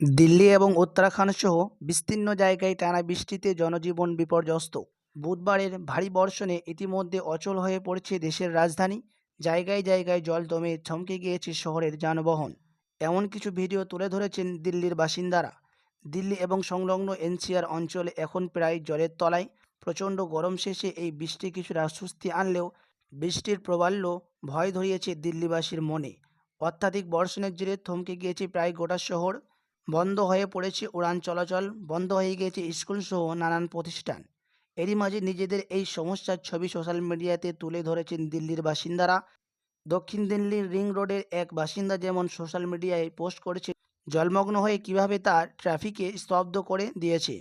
দিল্লি এবং উত্তরাখণ্ড সহ বিস্তীর্ণ জায়গায় টানা বৃষ্টিতে জনজীবন বিপর্যস্ত। বুধবারের ভারী বর্ষণে ইতিমধ্যে অচল হয়ে পড়েছে দেশের রাজধানী। জায়গায় জায়গায় জল জমে থমকে গিয়েছে শহরের যানবাহন। এমন কিছু ভিডিও তুলে ধরেছেন দিল্লির বাসিন্দারা। দিল্লি এবং সংলগ্ন এনসিআর অঞ্চলে এখন প্রায় জলের তলায়। প্রচণ্ড গরম শেষে এই বৃষ্টি কিছুটা স্বস্তি আনলেও বৃষ্টির প্রবাল্য ভয় ধরিয়েছে দিল্লিবাসীর মনে। অত্যাধিক বর্ষণের জেরে থমকে গিয়েছে প্রায় গোটা শহর। বন্ধ হয়ে পড়েছে উড়ান চলাচল, বন্ধ হয়ে গিয়েছে স্কুলসহ নানান প্রতিষ্ঠান। এরই মাঝে নিজেদের এই সমস্যার ছবি সোশ্যাল মিডিয়াতে তুলে ধরেছেন দিল্লির বাসিন্দারা। দক্ষিণ দিল্লির রিং রোডের এক বাসিন্দা যেমন সোশ্যাল মিডিয়ায় পোস্ট করেছে, জলমগ্ন হয়ে কীভাবে তার ট্রাফিকে স্তব্ধ করে দিয়েছে।